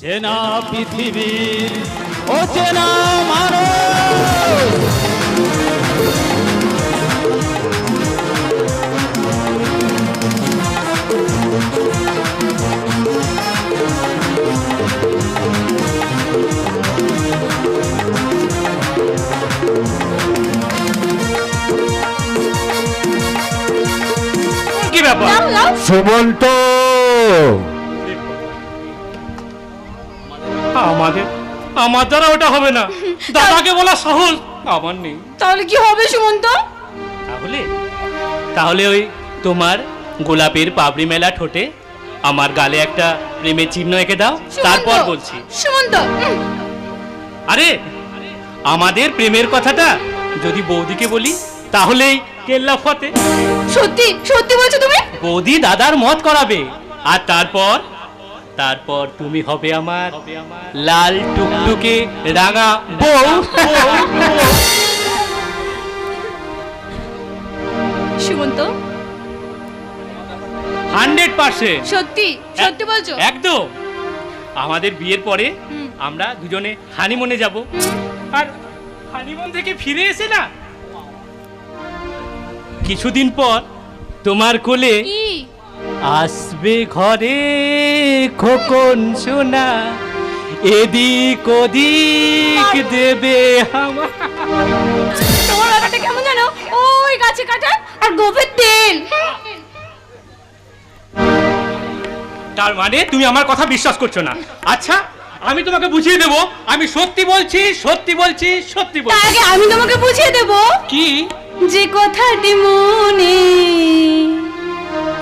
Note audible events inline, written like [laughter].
চেনা পৃথিবীর অচেনা মানুষ। কি ব্যাপার? সুমন্ত! আমাদের আমার দ্বারা ওটা হবে না। [laughs] দাদাকে বলা সাহস আমার নেই। তাহলে কি হবে সুমন্ত? তাহলে? তাহলে ওই তোমার গোলাপের পাবড়ি মেলা ঠোঁটে আমার গালে একটা প্রেমের চিহ্ন এঁকে দাও। তারপর বলছি। সুমন্ত আরে আমাদের প্রেমের কথাটা যদি বৌদিকে বলি তাহলেই কেল্লা ফতে সত্যি সত্যি বলছো তুমি? বৌদি দাদার মত করাবে। আর তারপর? তারপর তুমি হবে আমার লাল টুকটুকে রাঙা বউ। সুমন্ত। Hundred percent. সত্যি সত্যি বলছো? একদম। আমাদের বিয়ের পরে আমরা দুজনে হানিমুনে যাব। আর হানিমুন থেকে ফিরে এসে না কিছুদিন পর তোমার কোলে কি? আসবে ঘরে খোকন সোনা এদিক ওদিক দেবে আমার তোমার ব্যাপারটা কেমন জানো? ওই গাছে কাটা আর গোপের তেল। তার মানে তুমি আমার কথা বিশ্বাস করছ না। আচ্ছা আমি তোমাকে বুঝিয়ে দেবো। আমি সত্যি বলছি সত্যি বলছি সত্যি তার বলছি আগে আমি তোমাকে বুঝিয়ে দেব কি? যে কথাটি মনে